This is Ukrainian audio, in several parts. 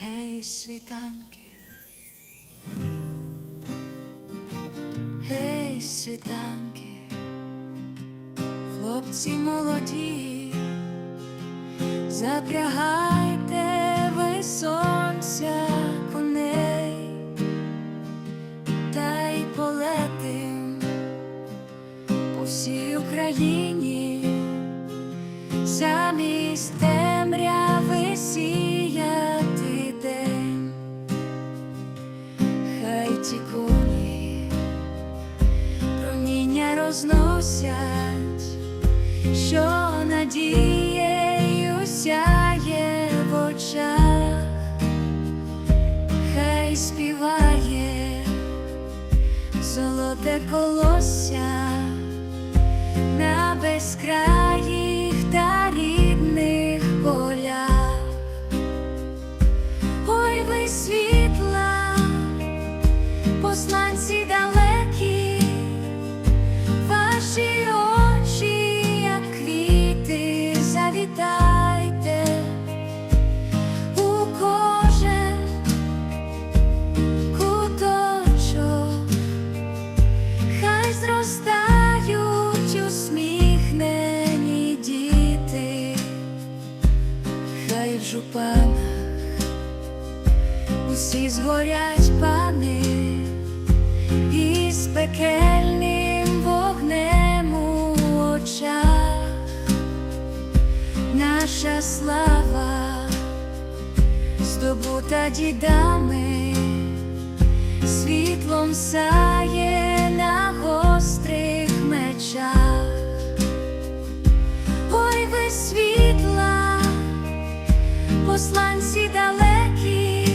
Гей, світанки. Гей, світанки, хлопці молоді, запрягайте ви сонця коней, та й полетим по всій Україні, розносять, що надією сяє в очах, хай співає золоте колосся на безкраїх та рідних полях. Ой, ви світла, посланці далекі, завітайте у кожен куточок, хай зростають усміхнені діти, хай в жупанах усі згорять наша слава здобута дідами, світлом сяє на гострих мечах. Ой, ви світла, посланці далекі,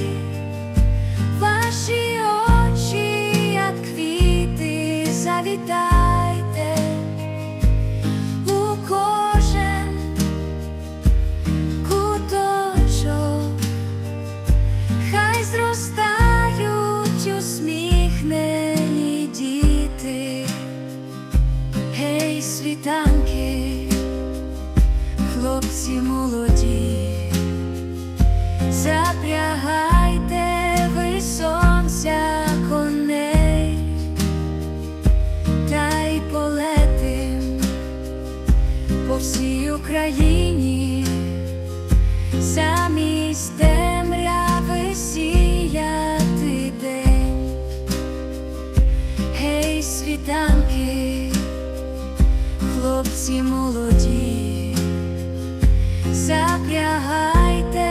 ваші очі, як квіти, завітайте світанки, хлопці молоді, запрягайте ви сонця коней, та й полетим по всій Україні, замість темряви хлопці молоді, запрягайте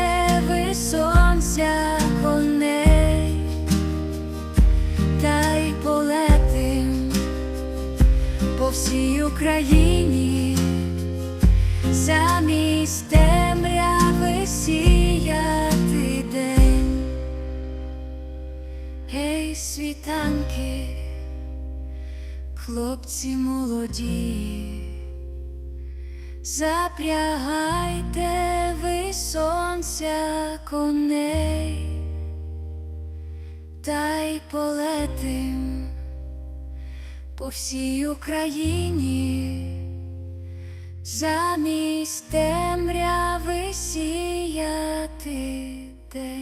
ви сонця коней, та й полетим по всій Україні, замість темряви сіяти день. Гей, світанки, хлопці молоді, запрягайте ви сонця коней, та й полетим по всій Україні, замість темряви сіяти день.